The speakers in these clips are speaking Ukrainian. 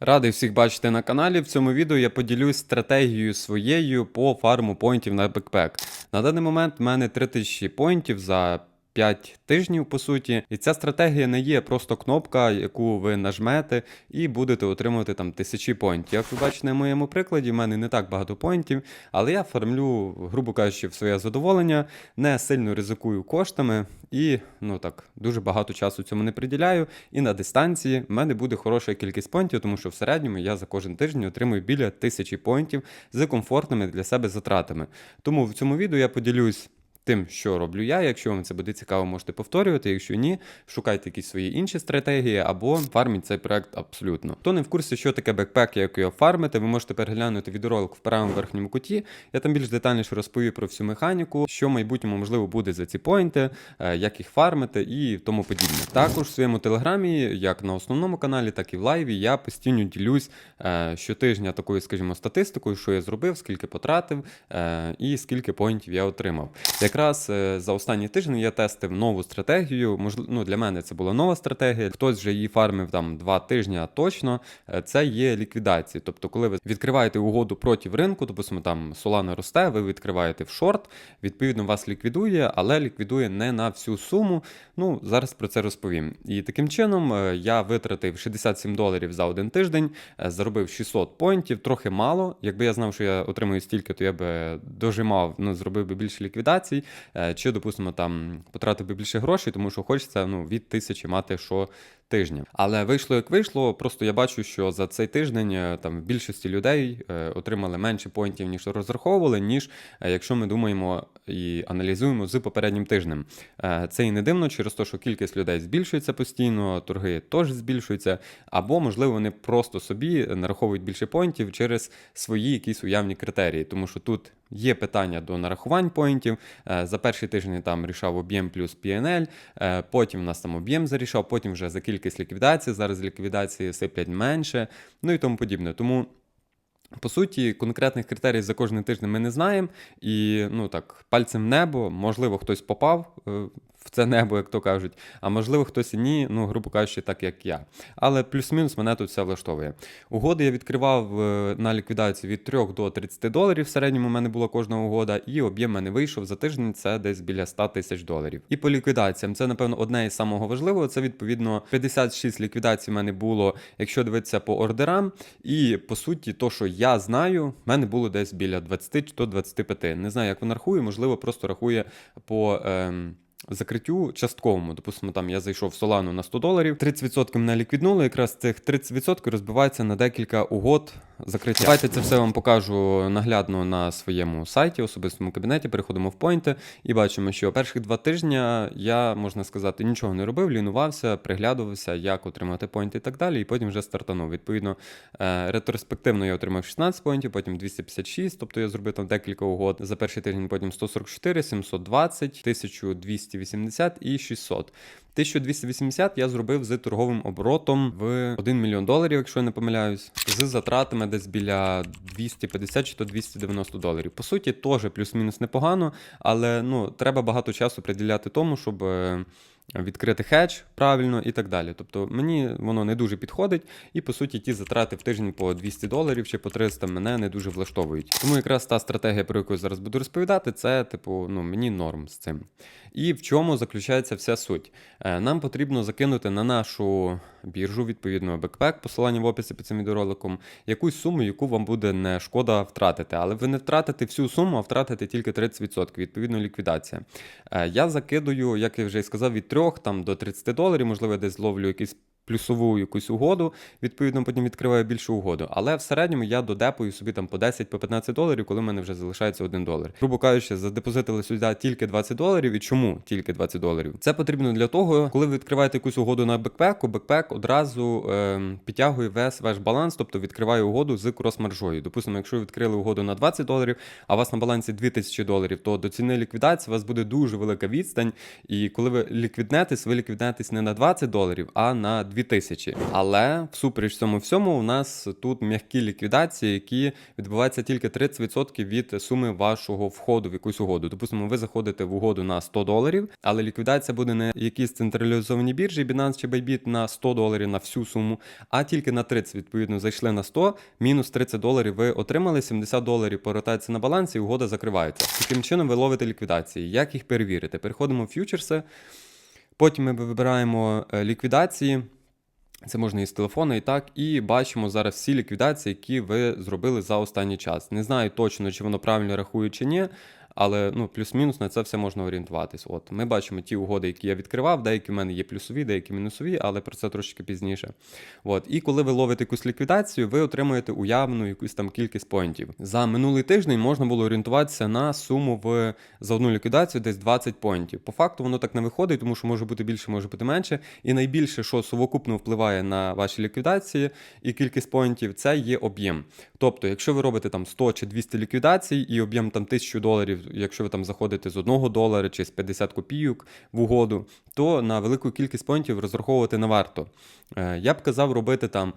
Радий всіх бачити на каналі. В цьому відео я поділюсь стратегією своєю по фарму поінтів на бекпек. На даний момент в мене 3000 поінтів за 5 тижнів, по суті. І ця стратегія не є просто кнопка, яку ви нажмете, і будете отримувати там тисячі поінтів. Як ви бачите на моєму прикладі, в мене не так багато поінтів, але я фармлю, грубо кажучи, в своє задоволення, не сильно ризикую коштами і ну так дуже багато часу цьому не приділяю. І на дистанції в мене буде хороша кількість поінтів, тому що в середньому я за кожен тиждень отримую біля тисячі поінтів з комфортними для себе затратами. Тому в цьому відео я поділюсь. Тим, що роблю я. Якщо вам це буде цікаво, можете повторювати. Якщо ні, шукайте якісь свої інші стратегії або фарміть цей проект абсолютно. Хто не в курсі, що таке бекпек, як його фармити, ви можете переглянути відеоролик в правому верхньому куті. Я там більш детальніше розповів про всю механіку, що в майбутньому можливо буде за ці поінти, е, як їх фармити і тому подібне. Також в своєму телеграмі, як на основному каналі, так і в лайві, я постійно ділюсь е, щотижня такою, скажімо, статистикою, що я зробив, скільки потратив е, і скільки поінтів я отримав. Якраз е, за останні тижні я тестив нову стратегію. Можливо, ну, для мене це була нова стратегія. Хтось вже її фармив там два тижні точно. Е, Це є ліквідація. Тобто, коли ви відкриваєте угоду проти ринку, допустимо, там Solana росте, ви відкриваєте в шорт, відповідно вас ліквідує, але ліквідує не на всю суму. Ну, зараз про це розповім. І таким чином е, я витратив 67 доларів за один тиждень, заробив 600 поінтів, трохи мало. Якби я знав, що я отримую стільки, то я би дожимав, ну зробив би більше ліквідацій, чи, допустимо, там потратив би більше грошей, тому що хочеться ну, від тисячі мати що тижня. Але вийшло як вийшло. Просто я бачу, що за цей тиждень е, там в більшості людей е, отримали менше поінтів, ніж розраховували, ніж е, якщо ми думаємо і аналізуємо з попереднім тижнем. Це і не дивно через те, що кількість людей збільшується постійно, торги теж збільшуються, або, можливо, вони просто собі нараховують більше поінтів через свої якісь уявні критерії, тому що тут. Є питання до нарахувань поінтів. За перший тиждень там рішав об'єм плюс PNL, потім в нас там об'єм зарішав, потім вже за кількість ліквідацій. Зараз ліквідації сиплять менше, ну і тому подібне. Тому. По суті, конкретних критерій за кожний тиждень ми не знаємо. І ну так, пальцем в небо, можливо, хтось попав е, в це небо, як то кажуть, а можливо, хтось і ні, ну, грубо кажучи, так як я. Але плюс-мінус мене тут все влаштовує. Угоди я відкривав е, на ліквідацію від 3 до 30 доларів. В середньому в мене була кожна угода, і об'єм мене вийшов за тиждень. Це десь біля 100 тисяч доларів. І по ліквідаціям це, напевно, одне із самого важливого. Це відповідно 56 ліквідацій в мене було, якщо дивитися по ордерам. І по суті, то, що я знаю, в мене було десь біля 20 чи 25. Не знаю, як вона рахує, можливо, просто рахує по. Ем... Закриттю частковому, допустимо, там я зайшов в Солану на 100 доларів, 30% мене ліквіднули. Якраз цих 30% розбивається на декілька угод закриття. Давайте це все вам покажу наглядно на своєму сайті, особистому кабінеті. Переходимо в поінти і бачимо, що перших два тижні я, можна сказати, нічого не робив, лінувався, приглядувався, як отримати поінти і так далі. І потім вже стартанув. Відповідно, е, ретроспективно я отримав 16 поінтів, потім 256, тобто я зробив там декілька угод за перший тиждень, потім 144, 720, 1280 і 600. 1280 я зробив з торговим оборотом в 1 мільйон доларів, якщо я не помиляюсь, з затратами десь біля 250 чи то 290 доларів. По суті, теж плюс-мінус непогано, але ну, треба багато часу приділяти тому, щоб. Відкрити хедж правильно і так далі. Тобто мені воно не дуже підходить, і по суті ті затрати в тиждень по 200 доларів чи по 300 мене не дуже влаштовують. Тому якраз та стратегія, про яку я зараз буду розповідати, це типу ну мені норм з цим. І в чому заключається вся суть? Е, Нам потрібно закинути на нашу біржу, відповідно, бекпек, посилання в описі під цим відеороликом, якусь суму, яку вам буде не шкода втратити. Але ви не втратите всю суму, а втратите тільки 30%, відповідно, ліквідація. Е, Я закидую, як я вже і сказав, від 3 там, до 30 доларів, можливо, я десь зловлю якийсь плюсову якусь угоду, відповідно, потім відкриваю більшу угоду. Але в середньому я додепую собі там по 10 по 15 доларів, коли в мене вже залишається 1 долар. Грубо кажучи, задепозитили сюди тільки 20 доларів. І чому тільки 20 доларів? Це потрібно для того, коли ви відкриваєте якусь угоду на бекпеку, бекпек одразу е, підтягує весь ваш баланс, тобто відкриває угоду з крос-маржою. Допустимо, якщо ви відкрили угоду на 20 доларів, а у вас на балансі 2000 доларів, то до ціни ліквідації у вас буде дуже велика відстань. І коли ви ліквіднетесь, ви ліквіднетесь не на 20 доларів, а на 2000. Але всупереч цьому всьому, у нас тут м'які ліквідації, які відбуваються тільки 30% від суми вашого входу в якусь угоду. Допустимо, ви заходите в угоду на 100 доларів, але ліквідація буде не якісь централізовані біржі, Binance чи Bybit на 100 доларів на всю суму, а тільки на 30. Відповідно, зайшли на 100, мінус 30 доларів ви отримали, 70 доларів повертається на баланс і угода закривається. Таким чином ви ловите ліквідації. Як їх перевірити? Переходимо в фьючерси. Потім ми вибираємо е, ліквідації. Це можна і з телефона, і так, і бачимо зараз всі ліквідації, які ви зробили за останній час. Не знаю точно, чи воно правильно рахує чи ні, але ну, плюс-мінус на це все можна орієнтуватись. От ми бачимо ті угоди, які я відкривав. Деякі в мене є плюсові, деякі мінусові, але про це трошки пізніше. От. І коли ви ловите якусь ліквідацію, ви отримуєте уявну якусь там кількість поінтів. За минулий тиждень можна було орієнтуватися на суму в за одну ліквідацію десь 20 поінтів. По факту воно так не виходить, тому що може бути більше, може бути менше. І найбільше, що совокупно впливає на ваші ліквідації і кількість поінтів, це є об'єм. Тобто, якщо ви робите там 100 чи 200 ліквідацій і об'єм там 1000 доларів, якщо ви там заходите з 1 долара чи з 50 копійок в угоду, то на велику кількість поінтів розраховувати не варто. Е, Я б казав робити там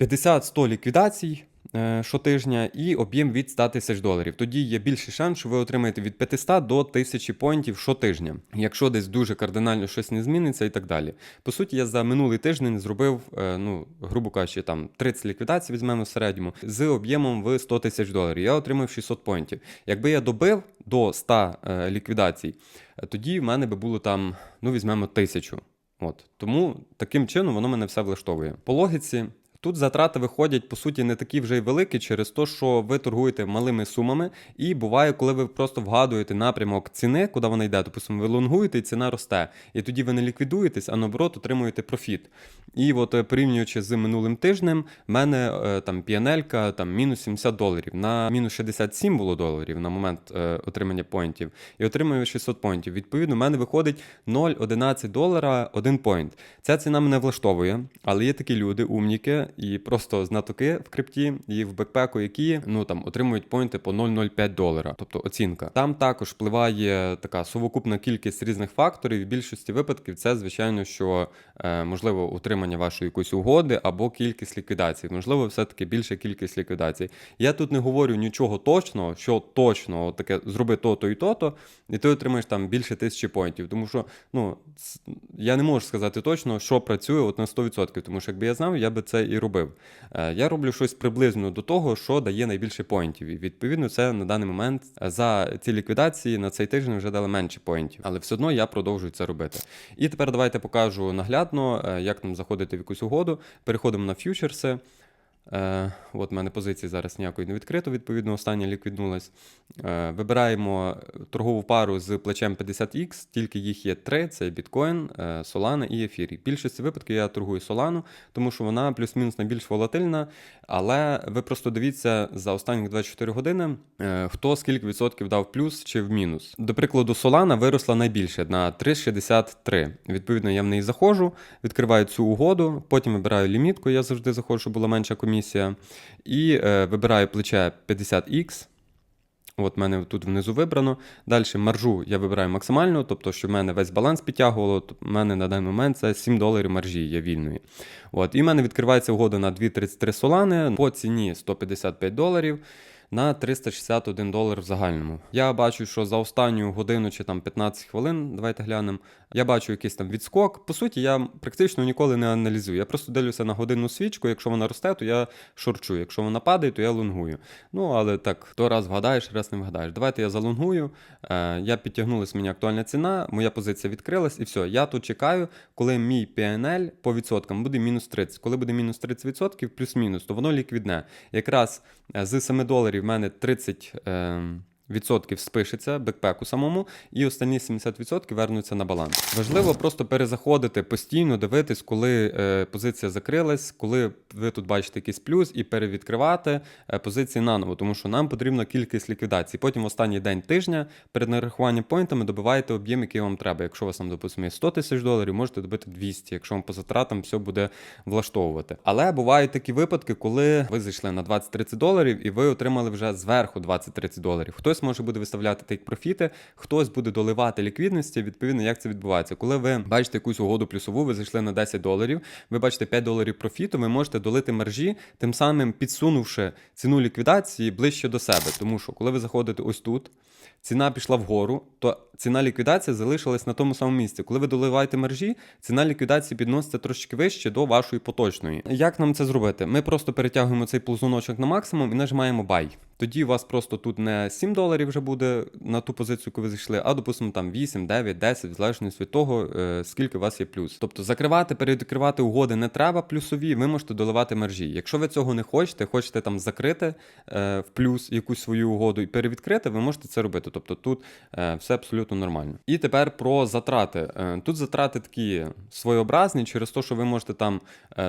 50-100 ліквідацій е, щотижня і об'єм від 100 тисяч доларів. Тоді є більший шанс, що ви отримаєте від 500 до 1000 поінтів щотижня, якщо десь дуже кардинально щось не зміниться і так далі. По суті, я за минулий тиждень зробив, е, ну, грубо кажучи, там 30 ліквідацій візьмемо в середньому з об'ємом в 100 тисяч доларів. Я отримав 600 поінтів. Якби я добив до 100 е, ліквідацій, тоді в мене би було там, ну, візьмемо 1000. От. Тому таким чином воно мене все влаштовує. По логіці. Тут затрати виходять, по суті, не такі вже й великі через те, що ви торгуєте малими сумами, і буває, коли ви просто вгадуєте напрямок ціни, куди вона йде. Допустимо, ви лонгуєте, і ціна росте. І тоді ви не ліквідуєтесь, а наоборот отримуєте профіт. І от е, порівнюючи з минулим тижнем, в мене е, там піанелька там мінус 70 доларів. На мінус 67 було доларів на момент е, отримання поінтів. І отримую 600 поінтів. Відповідно, в мене виходить 0,11 долара один поінт. Ця ціна мене влаштовує, але є такі люди, умніки і просто знатоки в крипті і в бекпеку, які ну там отримують поінти по 0,05 долара, тобто оцінка. Там також впливає така совокупна кількість різних факторів. В більшості випадків це звичайно, що е, можливо утримання вашої якоїсь угоди або кількість ліквідацій. Можливо, все-таки більша кількість ліквідацій. Я тут не говорю нічого точного, що точно таке зроби то-то і то-то, і ти отримаєш там більше тисячі поінтів. Тому що ну я не можу сказати точно, що працює от на 100%, тому що якби я знав, я би це і робив. Е, Я роблю щось приблизно до того, що дає найбільше поінтів. І відповідно, це на даний момент е, за ці ліквідації на цей тиждень вже дали менше поінтів, але все одно я продовжую це робити. І тепер давайте покажу наглядно, е, як нам заходити в якусь угоду. Переходимо на фьючерси. Е, от в мене позиції зараз ніякої не відкрито, відповідно, остання ліквіднулась. Е, вибираємо торгову пару з плечем 50X, тільки їх є три: це біткоін, е, Solana і ефір. В більшості випадків я торгую Solana, тому що вона плюс-мінус найбільш волатильна. Але ви просто дивіться за останні 24 години, е, хто скільки відсотків дав плюс чи в мінус. До прикладу, Solana виросла найбільше на 3,63. Відповідно, я в неї заходжу, відкриваю цю угоду, потім вибираю лімітку, я завжди заходжу, щоб була менша комісія. І е, вибираю плече 50X. От мене тут внизу вибрано. Далі маржу я вибираю максимальну, тобто, щоб в мене весь баланс підтягувало. в мене на даний момент це 7 доларів маржі є вільної. От, і в мене відкривається угода на 2,33 солани по ціні 155 доларів. На 361 долар в загальному. Я бачу, що за останню годину чи там 15 хвилин, давайте глянемо. Я бачу якийсь там відскок. По суті, я практично ніколи не аналізую. Я просто дивлюся на годинну свічку. Якщо вона росте, то я шорчу. Якщо вона падає, то я лонгую. Ну але так, хто раз вгадаєш, раз не вгадаєш. Давайте я залонгую. Е, я підтягнулася мені актуальна ціна, моя позиція відкрилась, і все. Я тут чекаю, коли мій PNL по відсоткам буде мінус 30. Коли буде мінус 30%, плюс-мінус, то воно ліквідне. Якраз е, з 7 доларів в мене 30. Е, Відсотків спишеться бекпеку самому, і останні 70% вернуться на баланс. Важливо просто перезаходити постійно, дивитись, коли е, позиція закрилась, коли ви тут бачите якийсь плюс, і перевідкривати е, позиції наново, тому що нам потрібна кількість ліквідацій. Потім в останній день тижня перед нарахуванням поінтами добиваєте об'єм, який вам треба. Якщо у вас там, допустимо, є 100 тисяч доларів, можете добити 200, якщо вам по затратам все буде влаштовувати. Але бувають такі випадки, коли ви зайшли на 20-30 доларів і ви отримали вже зверху 20-30 доларів. Хтось Хтось може буде виставляти тейк профіти, хтось буде доливати ліквідності. Відповідно, як це відбувається. Коли ви бачите якусь угоду плюсову, ви зайшли на 10 доларів, ви бачите 5 доларів профіту, ви можете долити маржі, тим самим підсунувши ціну ліквідації ближче до себе. Тому що коли ви заходите ось тут. Ціна пішла вгору, то ціна ліквідації залишилась на тому самому місці. Коли ви доливаєте маржі, ціна ліквідації підноситься трошки вище до вашої поточної. Як нам це зробити? Ми просто перетягуємо цей ползуночок на максимум і нажимаємо buy. Тоді у вас просто тут не 7 доларів вже буде на ту позицію, яку ви зайшли, а допустимо там 8, 9, 10, в залежності від того, е, скільки у вас є плюс. Тобто закривати, передкривати угоди не треба плюсові, ви можете доливати маржі. Якщо ви цього не хочете, хочете там закрити е, в плюс якусь свою угоду і перевідкрити, ви можете це робити. Тобто тут е, все абсолютно нормально. І тепер про затрати. Тут затрати такі своєобразні через те, що ви можете там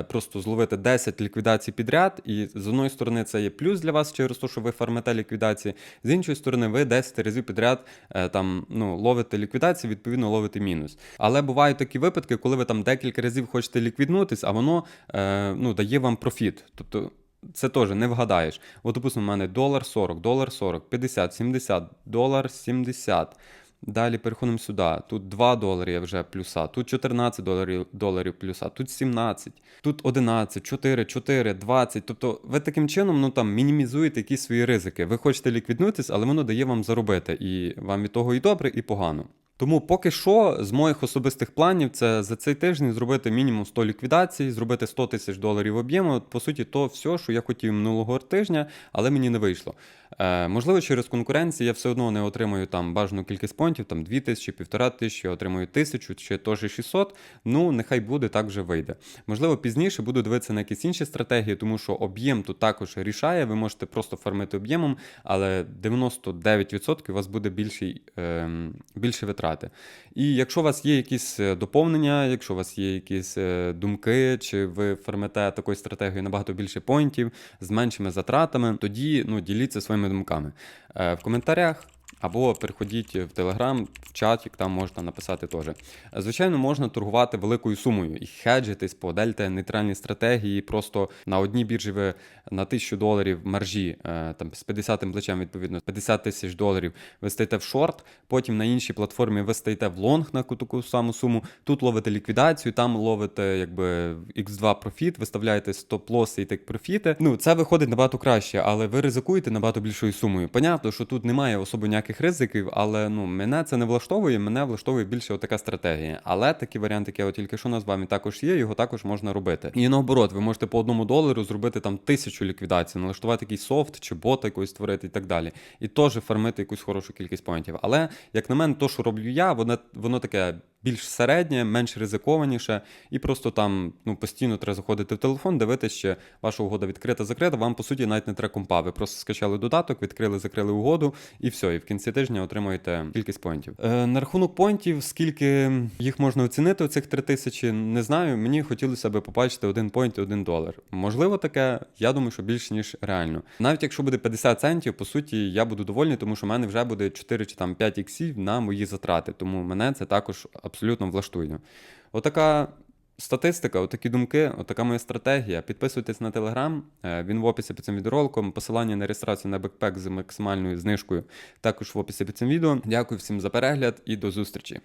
просто зловити 10 ліквідацій підряд, і з одної сторони це є плюс для вас через те, що ви фармите ліквідації, з іншої сторони, ви 10 разів підряд е, там ну ловите ліквідацію, відповідно ловите мінус. Але бувають такі випадки, коли ви там декілька разів хочете ліквіднутись, а воно е, ну дає вам профіт. Тобто. Це теж не вгадаєш. От, допустимо, у мене долар 40, долар 40, 50, 70, долар 70. Далі переходимо сюди. Тут 2 долари вже плюса, тут 14 доларів, доларів плюса, тут 17, тут 11, 4, 4, 20. Тобто ви таким чином ну, там, мінімізуєте якісь свої ризики. Ви хочете ліквіднутись, але воно дає вам заробити. І вам від того і добре, і погано. Тому поки що з моїх особистих планів це за цей тиждень зробити мінімум 100 ліквідацій, зробити 100 тисяч доларів об'єму. По суті, то все, що я хотів минулого тижня, але мені не вийшло. Е, можливо, через конкуренцію я все одно не отримую там бажану кількість понтів, там 2 тисячі, півтора тисячі, я отримую тисячу чи теж 600. Ну, нехай буде, так вже вийде. Можливо, пізніше буду дивитися на якісь інші стратегії, тому що об'єм тут також рішає. Ви можете просто фармити об'ємом, але 99% у вас буде більший, е, більше витрати. І якщо у вас є якісь е, доповнення, якщо у вас є якісь е, думки, чи ви фармите такою стратегією набагато більше поінтів з меншими затратами, тоді ну, діліться своїми думками Е, в коментарях. Або переходіть в Телеграм, в чатик, там можна написати теж. Звичайно, можна торгувати великою сумою і хеджитись по дельта нейтральній стратегії. Просто на одній біржі ви на 1000 доларів маржі, е, там з 50 плечем, відповідно, 50 тисяч доларів ви стаєте в шорт, потім на іншій платформі ви стаєте в лонг на таку саму суму. Тут ловите ліквідацію, там ловите якби X2 профіт, виставляєте стоп-лоси і так профіти. Ну, це виходить набагато краще, але ви ризикуєте набагато більшою сумою. Понятно, що тут немає особо ніяких ризиків, але ну мене це не влаштовує. Мене влаштовує більше така стратегія. Але такі варіанти, який я тільки що назвав, він також є. Його також можна робити. І наоборот, ви можете по одному долару зробити там тисячу ліквідацій, налаштувати якийсь софт чи бота якийсь створити і так далі. І теж фармити якусь хорошу кількість поінтів. Але як на мене, то, що роблю я, воно воно таке. Більш середнє, менш ризикованіше, і просто там ну постійно треба заходити в телефон, дивитися, чи ваша угода відкрита, закрита. Вам по суті навіть не треба компа. Ви просто скачали додаток, відкрили, закрили угоду, і все. І в кінці тижня отримуєте кількість поінтів. Е, на рахунок поінтів, скільки їх можна оцінити, оцих три тисячі, не знаю. Мені хотілося б побачити один поінт і один долар. Можливо, таке. Я думаю, що більше ніж реально. Навіть якщо буде 50 центів, по суті, я буду довольний, тому що в мене вже буде 4 чи там 5 іксів на мої затрати. Тому мене це також влаштує. Отака статистика, отакі думки, отака моя стратегія. Підписуйтесь на телеграм, він в описі під цим відеороликом. Посилання на реєстрацію на бекпек з максимальною знижкою також в описі під цим відео. Дякую всім за перегляд і до зустрічі.